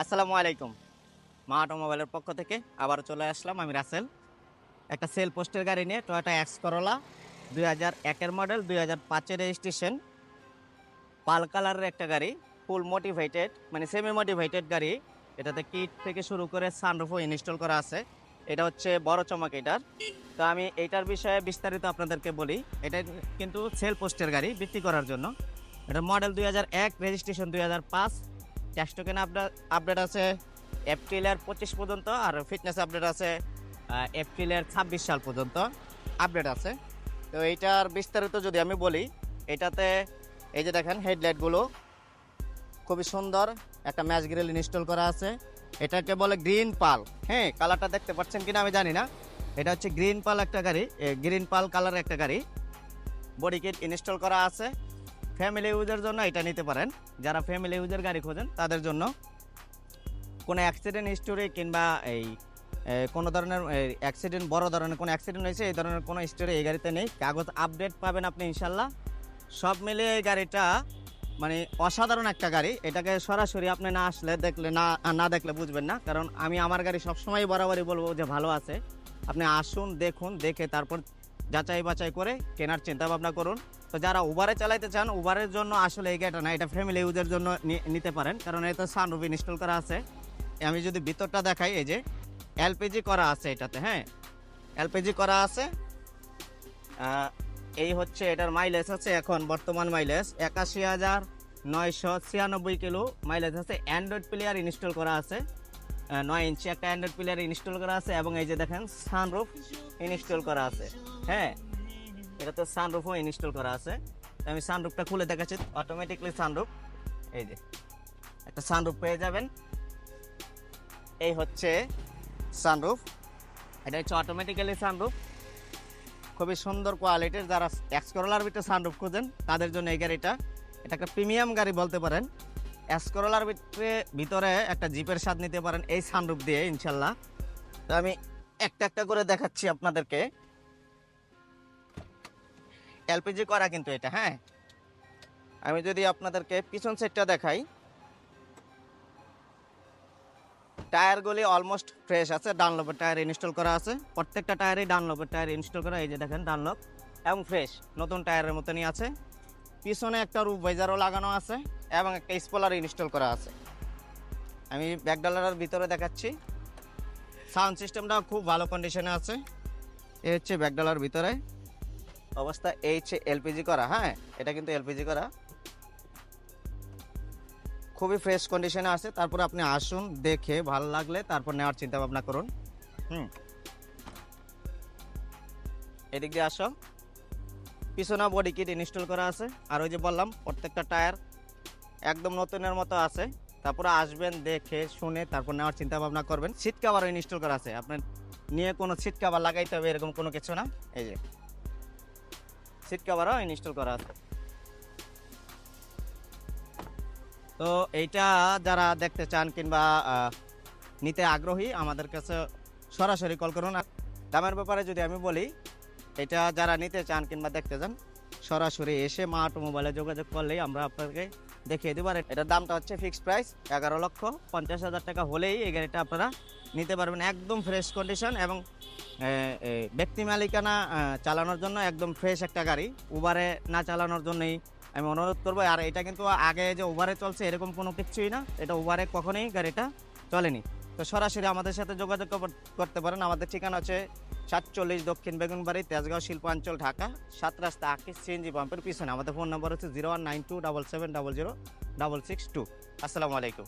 আসসালামু আলাইকুম। মা অটোমোবাইলের পক্ষ থেকে আবার চলে আসলাম আমি রাসেল। একটা সেল পোস্টের গাড়ি নিয়ে টয়োটা এক্স করোলা দুই হাজার একের মডেল, দুই হাজার পাঁচের রেজিস্ট্রেশন পাল কালারের একটা গাড়ি ফুল মোটিভেটেড মানে সেমি মোটিভেটেড গাড়ি। এটাতে কিট থেকে শুরু করে সানরুফও ইনস্টল করা আছে। এটা হচ্ছে বড় চমক এটার। তো আমি এটার বিষয়ে বিস্তারিত আপনাদেরকে বলি। এটা কিন্তু সেল পোস্টের গাড়ি বিক্রি করার জন্য। এটা মডেল দুই হাজার এক রেজিস্ট্রেশন দুই হাজার পাঁচ। ক্যাশ টোকেন আপডেট আছে এপ্রিলের পঁচিশ পর্যন্ত আর ফিটনেস আপডেট আছে এপ্রিলের ছাব্বিশ সাল পর্যন্ত আপডেট আছে। তো এইটার বিস্তারিত যদি আমি বলি, এটাতে এই যে দেখেন হেডলাইটগুলো খুবই সুন্দর একটা ম্যাচ গ্রিল ইনস্টল করা আছে। এটাকে বলে গ্রিন পাল হ্যাঁ কালারটা দেখতে পাচ্ছেন কিনা আমি জানি না। এটা হচ্ছে গ্রিন পাল একটা গাড়ি গ্রিন পাল কালার একটা গাড়ি। বডি কিট ইনস্টল করা আছে। ফ্যামিলি ইউজের জন্য এটা নিতে পারেন। যারা ফ্যামিলি ইউজের গাড়ি খোঁজেন, তাদের জন্য কোনো অ্যাক্সিডেন্ট হিস্টোরি কিংবা এই কোনো ধরনের অ্যাক্সিডেন্ট বড় ধরনের কোনো অ্যাক্সিডেন্ট হয়েছে, এই ধরনের কোনো হিস্টোরি এই গাড়িতে নেই। কাগজ আপডেট পাবেন আপনি ইনশাল্লাহ। সব মিলিয়ে এই গাড়িটা মানে অসাধারণ একটা গাড়ি। এটাকে সরাসরি আপনি না আসলে দেখলে, না না দেখলে বুঝবেন না। কারণ আমি আমার গাড়ি সবসময় বরাবরই বলব যে ভালো আছে। আপনি আসুন, দেখুন, দেখে তারপর যাচাই বাছাই করে কেনার চিন্তা ভাবনা করুন। তো যারা উবারে চালাইতে চান উবারের জন্য আসলে এই গাড়িটা না, এটা ফ্যামিলি ইউজের জন্য নিতে পারেন। কারণ এটা সানরুফ ইনস্টল করা আছে। আমি যদি ভিতরটা দেখাই, এই যে এলপিজি করা আছে এটাতে হ্যাঁ? এলপিজি করা আছে। এই হচ্ছে এটার মাইলেজ আছে এখন, বর্তমান মাইলেজ একাশি হাজার নয়শো ছিয়ানব্বই কিলো। মাইলেজ আছে অ্যান্ড্রয়েড প্লেয়ার ইনস্টল করা আছে। নয় ইঞ্চি একটা অ্যান্ড্রয়েড প্লেয়ার ইনস্টল করা আছে এবং এই যে দেখেন সানরুফ ইনস্টল করা আছে। হ্যাঁ? এটা তো সানরুফও ইনস্টল করা আছে। আমি সানরুফটা খুলে দেখাচ্ছি অটোমেটিকলি সানরুফ এই যে, একটা সানরুফ পেয়ে যাবেন। এই হচ্ছে সানরুফ এটা হচ্ছে অটোমেটিক্যালি সানরুফ খুবই সুন্দর কোয়ালিটির যারা এক্স করোলার ভিতরে সানরুফ খুঁজেন, তাদের জন্য এই গাড়িটা। এটা একটা প্রিমিয়াম গাড়ি বলতে পারেন। এক্স করোলার ভিতরে ভিতরে একটা জিপের স্বাদ নিতে পারেন, এই সানরুফ দিয়ে, ইনশাল্লাহ। তো আমি একটা একটা করে দেখাচ্ছি আপনাদেরকে। এলপিজি করা কিন্তু এটা হ্যাঁ? আমি যদি আপনাদেরকে পিছন সাইডটা দেখাই। টায়ারগুলি অলমোস্ট ফ্রেশ আছে ডানলপের টায়ার ইনস্টল করা আছে। প্রত্যেকটা টায়ারই ডানলপের টায়ার ইনস্টল করা, এই যে দেখেন ডানলপ এবং ফ্রেশ নতুন টায়ারের মতনই আছে। পিছনে একটা রুফ ভাইজারও লাগানো আছে, এবং একটা স্পলার ইনস্টল করা আছে। আমি ব্যাকডালারের ভিতরে দেখাচ্ছি। সাউন্ড সিস্টেমটা খুব ভালো কন্ডিশনে আছে। এ হচ্ছে ব্যাকডালার ভিতরে। অবস্থা এই হচ্ছে এলপিজি করা হ্যাঁ? এটা কিন্তু এলপিজি করা। খুবই ফ্রেশ কন্ডিশনে আছে। তারপর আপনি আসুন, দেখে, ভালো লাগলে তারপর নেওয়ার চিন্তা ভাবনা করুন। হুম। এদিক দিয়ে আসো। পিছনে বডি কিট ইনস্টল করা আছে। আর ওই যে বললাম, প্রত্যেকটা টায়ার একদম নতুনের মতো আছে। তারপরে আসবেন, দেখে, শুনে, তারপর নেওয়ার চিন্তা ভাবনা করবেন। সিট কাভারও ইনস্টল করা আছে। আপনার নিয়ে কোনো সিট কাভার লাগাইতে হবে, এরকম কোনো কিছু না। এই যে। সিট কভারও ইনস্টল করা আছে। তো এইটা যারা দেখতে চান কিংবা নিতে আগ্রহী, আমাদের কাছে সরাসরি কল করুন। দামের ব্যাপারে যদি আমি বলি, এটা যারা নিতে চান কিংবা দেখতে চান, সরাসরি এসে মা অটোমোবাইলে যোগাযোগ করলেই আমরা আপনাকে দেখিয়ে দেবো। আর এটার দামটা হচ্ছে ফিক্সড প্রাইস এগারো লক্ষ পঞ্চাশ হাজার টাকা হলেই এই গাড়িটা আপনারা নিতে পারবেন একদম ফ্রেশ কন্ডিশন এবং ব্যক্তি মালিকানা চালানোর জন্য একদম ফ্রেশ একটা গাড়ি। উবারে না চালানোর জন্যই আমি অনুরোধ করব। আর এটা কিন্তু আগে যে উবারে চলছে, এরকম কোনো কিছুই না। এটা উবারে কখনোই গাড়িটা চলেনি। তো সরাসরি আমাদের সাথে যোগাযোগ করতে পারেন। আমাদের ঠিকানা হচ্ছে সাতচল্লিশ দক্ষিণ বেগুনবাড়ি, তেজগাঁও, শিল্পাঞ্চল, ঢাকা, সাত রাস্তা আকিস সিএনজি পাম্পের পিছনে। আমাদের ফোন নাম্বার হচ্ছে zero one nine two double seven double zero double six two. আসসালামু আলাইকুম।